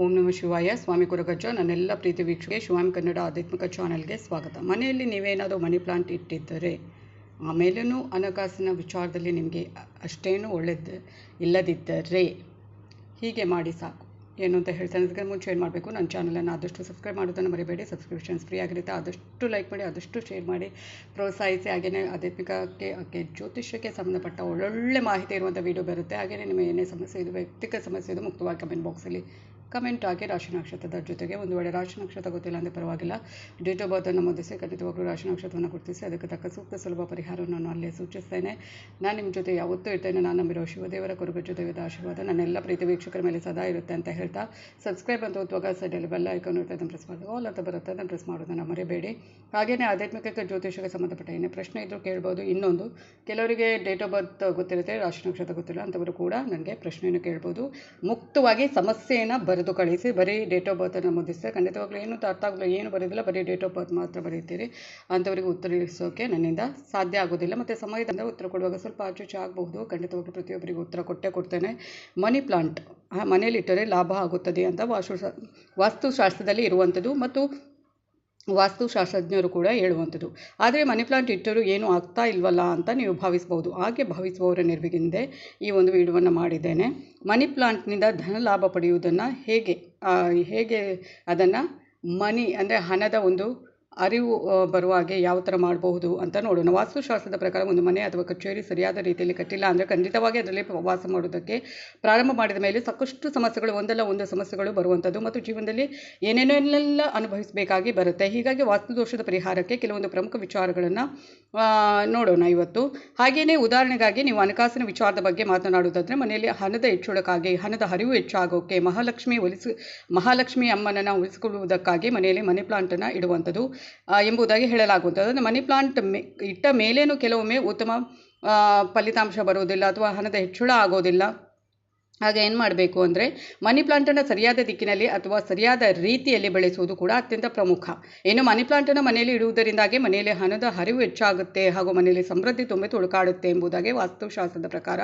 ಓಂ ನಮ ಶಿವಾಯ. ಸ್ವಾಮಿ ಕುರಗಜ್ಜ ನನ್ನೆಲ್ಲ ಪ್ರೀತಿ ವೀಕ್ಷಕರಿಗೆ ಶಿವಾಮಿ ಕನ್ನಡ ಆಧ್ಯಾತ್ಮಿಕ ಚಾನಲ್ಗೆ ಸ್ವಾಗತ. ಮನೆಯಲ್ಲಿ ನೀವೇನಾದರೂ ಮನಿ ಪ್ಲಾಂಟ್ ಇಟ್ಟಿದ್ದರೆ ಆಮೇಲೂ ಹಣಕಾಸಿನ ವಿಚಾರದಲ್ಲಿ ನಿಮಗೆ ಅಷ್ಟೇನು ಒಳ್ಳೆಯದು ಇಲ್ಲದಿದ್ದರೆ ಹೀಗೆ ಮಾಡಿ ಸಾಕು ಏನು ಅಂತ ಹೇಳ್ತಾನೆ. ಅದಕ್ಕೆ ಮುಂಚೆ ಏನು ಮಾಡಬೇಕು? ನನ್ನ ಚಾನಲನ್ನು ಆದಷ್ಟು ಸಬ್ಸ್ಕ್ರೈಬ್ ಮಾಡೋದನ್ನು ಮರಿಬೇಡಿ. ಸಬ್ಸ್ಕ್ರಿಪ್ಷನ್ಸ್ ಫ್ರೀ ಆಗಿರುತ್ತೆ. ಆದಷ್ಟು ಲೈಕ್ ಮಾಡಿ, ಆದಷ್ಟು ಶೇರ್ ಮಾಡಿ, ಪ್ರೋತ್ಸಾಹಿಸಿ. ಹಾಗೆಯೇ ಆಧ್ಯಾತ್ಮಿಕಕ್ಕೆ ಹಾಗೆ ಜ್ಯೋತಿಷ್ಯಕ್ಕೆ ಸಂಬಂಧಪಟ್ಟ ಒಳ್ಳೊಳ್ಳೆ ಮಾಹಿತಿ ಇರುವಂಥ ವೀಡಿಯೋ ಬರುತ್ತೆ. ಹಾಗೆಯೇ ನಿಮ್ಮ ಏನೇ ಸಮಸ್ಯೆ ಇದು ವೈಯಕ್ತಿಕ ಸಮಸ್ಯೆ ಇದು ಮುಕ್ತವಾಗಿ ಕಮೆಂಟ್ ಬಾಕ್ಸಲ್ಲಿ ಕಮೆಂಟ್ ಹಾಕಿ ರಾಶಿ ನಕ್ಷತ್ರದ ಜೊತೆಗೆ ಒಂದು ವೇಳೆ ರಾಶಿ ನಕ್ಷತ್ರ ಗೊತ್ತಿಲ್ಲ ಅಂದರೆ ಪರವಾಗಿಲ್ಲ. ಡೇಟ್ ಆಫ್ ಬರ್ತ್ ನಮೂದಿಸಿ ಖಂಡಿತವಾಗ್ಲೂ ರಾಶಿ ನಕ್ಷತ್ರವನ್ನು ಗುರುತಿಸಿ, ಅದಕ್ಕೆ ತಕ್ಕ ಸೂಕ್ತ ಸುಲಭ ಪರಿಹಾರವನ್ನು ನಾನು ಅಲ್ಲಿ ಸೂಚಿಸ್ತೇನೆ. ನಾನು ನಿಮ್ಮ ಜೊತೆ ಯಾವತ್ತೂ ಇರ್ತೇನೆ, ನಾನು ನಂಬಿರೋ ಶಿವದೇವರ ಕೊರಗ ಜೊತೆಗೆ ಆಶೀರ್ವಾದ ನನ್ನೆಲ್ಲ ಪ್ರೀತಿ ವೀಕ್ಷಕರ ಮೇಲೆ ಸದಾ ಇರುತ್ತೆ ಅಂತ ಹೇಳ್ತಾ ಸಬ್ಸ್ಕ್ರೈಬ್ ಅಂತ ಓದುವಾಗ ಸೈಡಲ್ಲಿ ಬೆಲ್ಲ ಐಕಾನ್ ಇರುತ್ತೆ, ಅದನ್ನು ಪ್ರೆಸ್ ಮಾಡಿದಾಗ ಆಲ್ ಅಂತ ಬರುತ್ತೆ, ಅದನ್ನು ಪ್ರೆಸ್ ಮಾಡೋದನ್ನು ಮರಿಬೇಡಿ. ಹಾಗೆಯೇ ಆಧ್ಯಾತ್ಮಿಕ ಜ್ಯೋತಿಷಕ್ಕೆ ಸಂಬಂಧಪಟ್ಟ ಏನೇ ಪ್ರಶ್ನೆ ಇದ್ದರೂ ಕೇಳ್ಬೋದು. ಇನ್ನೊಂದು, ಕೆಲವರಿಗೆ ಡೇಟ್ ಆಫ್ ಬರ್ತ್ ಗೊತ್ತಿರುತ್ತೆ, ರಾಶಿ ನಕ್ಷತ್ರ ಗೊತ್ತಿಲ್ಲ ಅಂಥವರು ಕೂಡ ನನಗೆ ಪ್ರಶ್ನೆಯನ್ನು ಕೇಳ್ಬೋದು. ಮುಕ್ತವಾಗಿ ಸಮಸ್ಯೆಯನ್ನು ಬರೆದು ಕಳಿಸಿ, ಬರೀ ಡೇಟ್ ಆಫ್ ಬರ್ತನ್ನು ನಮೂದಿಸಿದೆ ಖಂಡಿತವಾಗ್ಲೂ ಏನು ಅರ್ಥ ಆಗಲಿಲ್ಲ ಏನು ಬರೋದಿಲ್ಲ, ಬರೀ ಡೇಟ್ ಆಫ್ ಬರ್ತ್ ಮಾತ್ರ ಬರೀತೀರಿ. ಅಂಥವರಿಗೆ ಉತ್ತರಿಸೋಕೆ ನನ್ನಿಂದ ಸಾಧ್ಯ ಆಗೋದಿಲ್ಲ. ಮತ್ತು ಸಮಯದಿಂದ ಉತ್ತರ ಕೊಡುವಾಗ ಸ್ವಲ್ಪ ಆಚುಚು ಆಗಬಹುದು. ಖಂಡಿತವಾಗ್ಲೂ ಪ್ರತಿಯೊಬ್ಬರಿಗೂ ಉತ್ತರ ಕೊಟ್ಟೇ ಕೊಡ್ತೇನೆ. ಮನಿ ಪ್ಲಾಂಟ್ ಇಟ್ಟರೆ ಲಾಭ ಆಗುತ್ತದೆ ಅಂತ ವಾಸ್ತು ವಾಸ್ತುಶಾಸ್ತ್ರದಲ್ಲಿ ಇರುವಂಥದ್ದು. ಮತ್ತು ವಾಸ್ತುಶಾಸ್ತ್ರಜ್ಞರು ಕೂಡ ಹೇಳುವಂಥದ್ದು. ಆದರೆ ಮನಿ ಪ್ಲಾಂಟ್ ಇಟ್ಟರೂ ಏನೂ ಆಗ್ತಾ ಇಲ್ವಲ್ಲ ಅಂತ ನೀವು ಭಾವಿಸ್ಬೋದು. ಹಾಗೆ ಭಾವಿಸುವವರ ನೆರವಿಗಿಂದೆ ಈ ಒಂದು ವಿಡಿಯೋವನ್ನು ಮಾಡಿದ್ದೇನೆ. ಮನಿ ಪ್ಲಾಂಟ್ನಿಂದ ಧನ ಲಾಭ ಪಡೆಯುವುದನ್ನು ಹೇಗೆ ಹೇಗೆ ಅದನ್ನು ಮನಿ ಅಂದರೆ ಹಣದ ಒಂದು ಅರಿವು ಬರುವ ಹಾಗೆ ಯಾವ ಥರ ಮಾಡಬಹುದು ಅಂತ ನೋಡೋಣ. ವಾಸ್ತುಶಾಸ್ತ್ರದ ಪ್ರಕಾರ ಒಂದು ಮನೆ ಅಥವಾ ಕಚೇರಿ ಸರಿಯಾದ ರೀತಿಯಲ್ಲಿ ಕಟ್ಟಿಲ್ಲ ಅಂದರೆ ಖಂಡಿತವಾಗಿ ಅದರಲ್ಲಿ ವಾಸ ಮಾಡೋದಕ್ಕೆ ಪ್ರಾರಂಭ ಮಾಡಿದ ಮೇಲೆ ಸಾಕಷ್ಟು ಸಮಸ್ಯೆಗಳು, ಒಂದಲ್ಲ ಒಂದು ಸಮಸ್ಯೆಗಳು ಬರುವಂಥದ್ದು ಮತ್ತು ಜೀವನದಲ್ಲಿ ಏನೇನೆಲ್ಲ ಅನುಭವಿಸಬೇಕಾಗಿ ಬರುತ್ತೆ. ಹೀಗಾಗಿ ವಾಸ್ತುದೋಷದ ಪರಿಹಾರಕ್ಕೆ ಕೆಲವೊಂದು ಪ್ರಮುಖ ವಿಚಾರಗಳನ್ನು ನೋಡೋಣ ಇವತ್ತು. ಹಾಗೆಯೇ ಉದಾಹರಣೆಗಾಗಿ ನೀವು ಹಣಕಾಸಿನ ವಿಚಾರದ ಬಗ್ಗೆ ಮಾತನಾಡುವುದಾದರೆ ಮನೆಯಲ್ಲಿ ಹಣದ ಹೆಚ್ಚಳಕ್ಕಾಗಿ, ಹಣದ ಹರಿವು ಹೆಚ್ಚಾಗೋಕ್ಕೆ ಮಹಾಲಕ್ಷ್ಮಿ ಒಲಿಸಿ ಮಹಾಲಕ್ಷ್ಮಿ ಅಮ್ಮನನ್ನು ಉಳಿಸಿಕೊಳ್ಳುವುದಕ್ಕಾಗಿ ಮನೆಯಲ್ಲಿ ಮನಿ ಪ್ಲಾಂಟನ್ನು ಇಡುವಂಥದ್ದು ಎಂಬುದಾಗಿ ಹೇಳಲಾಗುತ್ತದೆ. ಅದನ್ನು ಮನಿ ಪ್ಲಾಂಟ್ ಮೇ, ಇಟ್ಟ ಮೇಲೇನೂ ಕೆಲವೊಮ್ಮೆ ಉತ್ತಮ ಫಲಿತಾಂಶ ಬರುವುದಿಲ್ಲ ಅಥವಾ ಹಣದ ಹೆಚ್ಚಳ ಆಗೋದಿಲ್ಲ. ಆಗ ಏನು ಮಾಡಬೇಕು ಅಂದರೆ ಮನಿ ಪ್ಲಾಂಟನ್ನು ಸರಿಯಾದ ದಿಕ್ಕಿನಲ್ಲಿ ಅಥವಾ ಸರಿಯಾದ ರೀತಿಯಲ್ಲಿ ಬೆಳೆಸುವುದು ಕೂಡ ಅತ್ಯಂತ ಪ್ರಮುಖ. ಏನು ಮನಿ ಪ್ಲಾಂಟನ್ನು ಮನೆಯಲ್ಲಿ ಇಡುವುದರಿಂದಾಗಿ ಮನೆಯಲ್ಲಿ ಹಣದ ಹರಿವು ಹೆಚ್ಚಾಗುತ್ತೆ ಹಾಗೂ ಮನೆಯಲ್ಲಿ ಸಮೃದ್ಧಿ ತುಂಬಿ ತುಳುಕಾಡುತ್ತೆ ಎಂಬುದಾಗಿ ವಾಸ್ತುಶಾಸ್ತ್ರದ ಪ್ರಕಾರ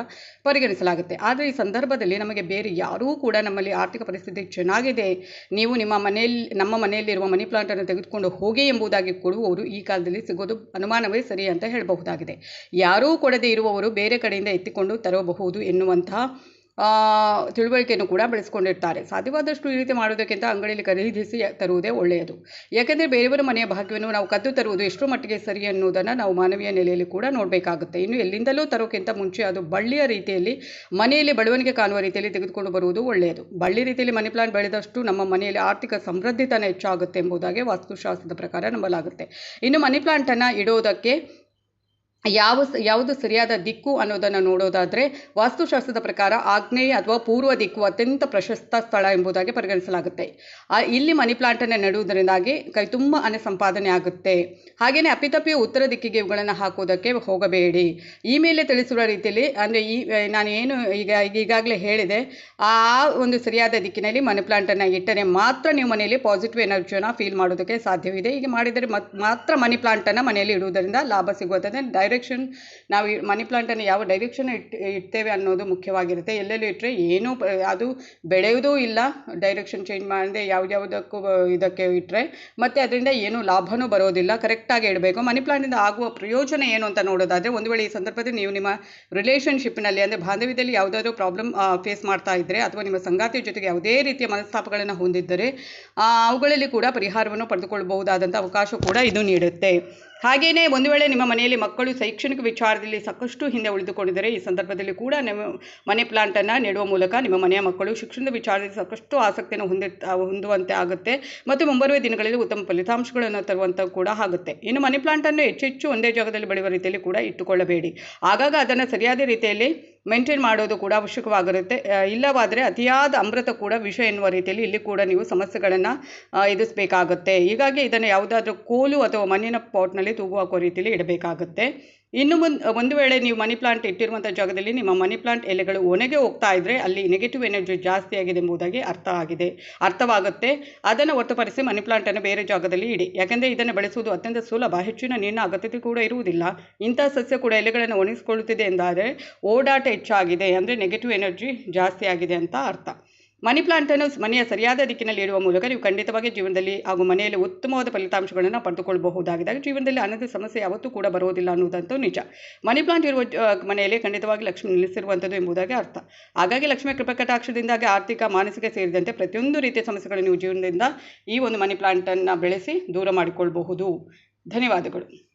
ಪರಿಗಣಿಸಲಾಗುತ್ತೆ. ಆದರೆ ಈ ಸಂದರ್ಭದಲ್ಲಿ ನಮಗೆ ಬೇರೆ ಯಾರೂ ಕೂಡ ನಮ್ಮಲ್ಲಿ ಆರ್ಥಿಕ ಪರಿಸ್ಥಿತಿ ಚೆನ್ನಾಗಿದೆ, ನೀವು ನಿಮ್ಮ ಮನೆಯಲ್ಲಿ, ನಮ್ಮ ಮನೆಯಲ್ಲಿರುವ ಮನಿ ಪ್ಲಾಂಟನ್ನು ತೆಗೆದುಕೊಂಡು ಹೋಗಿ ಎಂಬುದಾಗಿ ಕೊಡುವವರು ಈ ಕಾಲದಲ್ಲಿ ಸಿಗೋದು ಅನುಮಾನವೇ ಸರಿ ಅಂತ ಹೇಳಬಹುದಾಗಿದೆ. ಯಾರೂ ಕೊಡದೇ ಇರುವವರು ಬೇರೆ ಕಡೆಯಿಂದ ಎತ್ತಿಕೊಂಡು ತರಬಹುದು ಎನ್ನುವಂತಹ ತಿಳುವಳಿಕೆಯನ್ನು ಕೂಡ ಬೆಳೆಸ್ಕೊಂಡಿರ್ತಾರೆ. ಸಾಧ್ಯವಾದಷ್ಟು ಈ ರೀತಿ ಮಾಡೋದಕ್ಕಿಂತ ಅಂಗಡಿಯಲ್ಲಿ ಖರೀದಿಸಿ ತರುವುದೇ ಒಳ್ಳೆಯದು. ಯಾಕೆಂದರೆ ಬೇರೆಯವರ ಮನೆಯ ಭಾಗ್ಯವನ್ನು ನಾವು ಕದ್ದು ತರುವುದು ಎಷ್ಟು ಮಟ್ಟಿಗೆ ಸರಿ ಅನ್ನೋದನ್ನು ನಾವು ಮಾನವೀಯ ನೆಲೆಯಲ್ಲಿ ಕೂಡ ನೋಡಬೇಕಾಗುತ್ತೆ. ಇನ್ನು ಎಲ್ಲಿಂದಲೂ ತರೋಕ್ಕಿಂತ ಮುಂಚೆ ಅದು ಬಳ್ಳಿಯ ರೀತಿಯಲ್ಲಿ ಮನೆಯಲ್ಲಿ ಬೆಳವಣಿಗೆ ಕಾಣುವ ರೀತಿಯಲ್ಲಿ ತೆಗೆದುಕೊಂಡು ಬರುವುದು ಒಳ್ಳೆಯದು. ಬಳ್ಳಿ ರೀತಿಯಲ್ಲಿ ಮನಿ ಪ್ಲಾಂಟ್ ಬೆಳೆದಷ್ಟು ನಮ್ಮ ಮನೆಯಲ್ಲಿ ಆರ್ಥಿಕ ಸಮೃದ್ಧಿತನ ಹೆಚ್ಚಾಗುತ್ತೆ ಎಂಬುದಾಗಿ ವಾಸ್ತುಶಾಸ್ತ್ರದ ಪ್ರಕಾರ ನಂಬಲಾಗುತ್ತೆ. ಇನ್ನು ಮನಿ ಪ್ಲಾಂಟನ್ನು ಇಡೋದಕ್ಕೆ ಯಾವ ಯಾವುದು ಸರಿಯಾದ ದಿಕ್ಕು ಅನ್ನೋದನ್ನು ನೋಡೋದಾದರೆ ವಾಸ್ತುಶಾಸ್ತ್ರದ ಪ್ರಕಾರ ಆಗ್ನೇಯ ಅಥವಾ ಪೂರ್ವ ದಿಕ್ಕು ಅತ್ಯಂತ ಪ್ರಶಸ್ತ ಸ್ಥಳ ಎಂಬುದಾಗಿ ಪರಿಗಣಿಸಲಾಗುತ್ತೆ. ಇಲ್ಲಿ ಮನಿ ಪ್ಲಾಂಟನ್ನು ನೆಡುವುದರಿಂದಾಗಿ ಕೈ ತುಂಬ ಹಣ ಸಂಪಾದನೆ ಆಗುತ್ತೆ. ಹಾಗೆಯೇ ಅಪ್ಪಿತಪ್ಪಿ ಉತ್ತರ ದಿಕ್ಕಿಗೆ ಇವುಗಳನ್ನು ಹಾಕೋದಕ್ಕೆ ಹೋಗಬೇಡಿ. ಈ ಮೇಲೆ ತಿಳಿಸಿರುವ ರೀತಿಯಲ್ಲಿ, ಅಂದರೆ ಈ ನಾನು ಏನು ಈಗ ಈಗಾಗಲೇ ಹೇಳಿದೆ, ಆ ಒಂದು ಸರಿಯಾದ ದಿಕ್ಕಿನಲ್ಲಿ ಮನಿ ಪ್ಲಾಂಟನ್ನು ಇಟ್ಟರೆ ಮಾತ್ರ ನೀವು ಮನೆಯಲ್ಲಿ ಪಾಸಿಟಿವ್ ಎನರ್ಜಿಯನ್ನು ಫೀಲ್ ಮಾಡೋದಕ್ಕೆ ಸಾಧ್ಯವಿದೆ. ಹೀಗೆ ಮಾಡಿದರೆ ಮಾತ್ರ ಮನಿ ಪ್ಲಾಂಟನ್ನು ಮನೆಯಲ್ಲಿ ಇಡುವುದರಿಂದ ಲಾಭ ಸಿಗುತ್ತದೆ ಡೈರೆಕ್ಷನ್ ನಾವು ಮನಿ ಪ್ಲಾಂಟನ್ನು ಯಾವ ಡೈರೆಕ್ಷನ್ ಇಟ್, ಇಡ್ತೇವೆ ಅನ್ನೋದು ಮುಖ್ಯವಾಗಿರುತ್ತೆ. ಎಲ್ಲೆಲ್ಲಿ ಇಟ್ಟರೆ ಏನೂ ಅದು ಬೆಳೆಯೋದೂ ಇಲ್ಲ ಡೈರೆಕ್ಷನ್ ಚೇಂಜ್ ಮಾಡದೆ ಯಾವುದ್ಯಾವುದಕ್ಕೂ ಇದಕ್ಕೆ ಇಟ್ಟರೆ ಮತ್ತು ಅದರಿಂದ ಏನೂ ಲಾಭವೂ ಬರೋದಿಲ್ಲ ಕರೆಕ್ಟಾಗಿ ಇಡಬೇಕು. ಮನಿ ಪ್ಲಾಂಟಿಂದ ಆಗುವ ಪ್ರಯೋಜನ ಏನು ಅಂತ ನೋಡೋದಾದರೆ, ಒಂದು ವೇಳೆ ಈ ಸಂದರ್ಭದಲ್ಲಿ ನೀವು ನಿಮ್ಮ ರಿಲೇಷನ್ಶಿಪ್ನಲ್ಲಿ ಅಂದರೆ ಬಾಂಧವ್ಯದಲ್ಲಿ ಯಾವುದಾದ್ರೂ ಪ್ರಾಬ್ಲಮ್ ಫೇಸ್ ಮಾಡ್ತಾ ಇದ್ದರೆ ಅಥವಾ ನಿಮ್ಮ ಸಂಗಾತಿಯ ಜೊತೆಗೆ ಯಾವುದೇ ರೀತಿಯ ಮನಸ್ತಾಪಗಳನ್ನು ಹೊಂದಿದ್ದರೆ ಅವುಗಳಲ್ಲಿ ಕೂಡ ಪರಿಹಾರವನ್ನು ಪಡೆದುಕೊಳ್ಳಬಹುದಾದಂಥ ಅವಕಾಶ ಕೂಡ ಇದು ನೀಡುತ್ತೆ. ಹಾಗೆಯೇ ಒಂದು ವೇಳೆ ನಿಮ್ಮ ಮನೆಯಲ್ಲಿ ಮಕ್ಕಳು ಶೈಕ್ಷಣಿಕ ವಿಚಾರದಲ್ಲಿ ಸಾಕಷ್ಟು ಹಿಂದೆ ಉಳಿದುಕೊಂಡಿದ್ದರೆ ಈ ಸಂದರ್ಭದಲ್ಲಿ ಕೂಡ ನಿಮ್ಮ ಮನೆ ಪ್ಲಾಂಟನ್ನು ನೆಡುವ ಮೂಲಕ ನಿಮ್ಮ ಮನೆಯ ಮಕ್ಕಳು ಶಿಕ್ಷಣದ ವಿಚಾರದಲ್ಲಿ ಸಾಕಷ್ಟು ಆಸಕ್ತಿಯನ್ನು ಹೊಂದಿ, ಹೊಂದುವಂತೆ ಆಗುತ್ತೆ ಮತ್ತು ಮುಂಬರುವ ದಿನಗಳಲ್ಲಿ ಉತ್ತಮ ಫಲಿತಾಂಶಗಳನ್ನು ತರುವಂಥ ಕೂಡ ಆಗುತ್ತೆ. ಇನ್ನು ಮನಿ ಪ್ಲಾಂಟನ್ನು ಹೆಚ್ಚೆಚ್ಚು ಒಂದೇ ಜಾಗದಲ್ಲಿ ಬೆಳೆಯುವ ರೀತಿಯಲ್ಲಿ ಕೂಡ ಇಟ್ಟುಕೊಳ್ಳಬೇಡಿ. ಆಗಾಗ ಅದನ್ನು ಸರಿಯಾದ ರೀತಿಯಲ್ಲಿ ಮೇಂಟೈನ್ ಮಾಡೋದು ಕೂಡ ಅವಶ್ಯಕವಾಗಿರುತ್ತೆ. ಇಲ್ಲವಾದರೆ ಅತಿಯಾದ ಅಮೃತ ಕೂಡ ವಿಷ ಎನ್ನುವ ರೀತಿಯಲ್ಲಿ ಇಲ್ಲಿ ಕೂಡ ನೀವು ಸಮಸ್ಯೆಗಳನ್ನು ಎದುರಿಸಬೇಕಾಗುತ್ತೆ. ಹೀಗಾಗಿ ಇದನ್ನು ಯಾವುದಾದ್ರೂ ಕೋಲು ಅಥವಾ ಮಣ್ಣಿನ ಪಾಟ್ನಲ್ಲಿ ತೂಗು ಹಾಕುವ ರೀತಿಯಲ್ಲಿ ಇಡಬೇಕಾಗುತ್ತೆ. ಇನ್ನು ಮುಂದೆ ಒಂದು ವೇಳೆ ನೀವು ಮನಿ ಪ್ಲಾಂಟ್ ಇಟ್ಟಿರುವಂಥ ಜಾಗದಲ್ಲಿ ನಿಮ್ಮ ಮನಿ ಪ್ಲಾಂಟ್ ಎಲೆಗಳು ಒಣಗೆ ಹೋಗ್ತಾ ಇದ್ದರೆ ಅಲ್ಲಿ ನೆಗೆಟಿವ್ ಎನರ್ಜಿ ಜಾಸ್ತಿ ಆಗಿದೆ ಎಂಬುದಾಗಿ ಅರ್ಥ ಆಗಿದೆ. ಅರ್ಥವಾಗುತ್ತೆ. ಅದನ್ನು ಹೊರತುಪಡಿಸಿ ಮನಿ ಪ್ಲಾಂಟನ್ನು ಬೇರೆ ಜಾಗದಲ್ಲಿ ಇಡಿ. ಯಾಕೆಂದರೆ ಇದನ್ನು ಬೆಳೆಸುವುದು ಅತ್ಯಂತ ಸುಲಭ. ಹೆಚ್ಚಿನ ನೀರಿನ ಅಗತ್ಯತೆ ಕೂಡ ಇರುವುದಿಲ್ಲ. ಇಂಥ ಸಸ್ಯ ಕೂಡ ಎಲೆಗಳನ್ನು ಒಣಗಿಸಿಕೊಳ್ಳುತ್ತಿದೆ ಎಂದಾದರೆ ಓಡಾಟ ಹೆಚ್ಚಾಗಿದೆ. ಅಂದರೆ ನೆಗೆಟಿವ್ ಎನರ್ಜಿ ಜಾಸ್ತಿ ಆಗಿದೆ ಅಂತ ಅರ್ಥ. ಮನಿ ಪ್ಲಾಂಟನ್ನು ಮನೆಯ ಸರಿಯಾದ ದಿಕ್ಕಿನಲ್ಲಿ ಇಡುವ ಮೂಲಕ ನೀವು ಖಂಡಿತವಾಗಿ ಜೀವನದಲ್ಲಿ ಹಾಗೂ ಮನೆಯಲ್ಲಿ ಉತ್ತಮವಾದ ಫಲಿತಾಂಶಗಳನ್ನು ಪಡೆದುಕೊಳ್ಳಬಹುದಾಗಿದ್ದಾಗ ಜೀವನದಲ್ಲಿ ಹಣದ ಸಮಸ್ಯೆ ಯಾವತ್ತೂ ಕೂಡ ಬರೋದಿಲ್ಲ ಅನ್ನೋದಂತೂ ನಿಜ. ಮನಿ ಪ್ಲಾಂಟ್ ಇರುವ ಮನೆಯಲ್ಲಿ ಖಂಡಿತವಾಗಿ ಲಕ್ಷ್ಮಿ ನಿಲ್ಲಿಸಿರುವಂಥದ್ದು ಎಂಬುದಾಗಿ ಅರ್ಥ. ಹಾಗಾಗಿ ಲಕ್ಷ್ಮಿ ಕೃಪಕಟಾಕ್ಷದಿಂದಾಗಿ ಆರ್ಥಿಕ, ಮಾನಸಿಕ ಸೇರಿದಂತೆ ಪ್ರತಿಯೊಂದು ರೀತಿಯ ಸಮಸ್ಯೆಗಳನ್ನು ನೀವು ಜೀವನದಿಂದ ಈ ಒಂದು ಮನಿ ಪ್ಲಾಂಟನ್ನು ಬೆಳೆಸಿ ದೂರ ಮಾಡಿಕೊಳ್ಳಬಹುದು ಧನ್ಯವಾದಗಳು.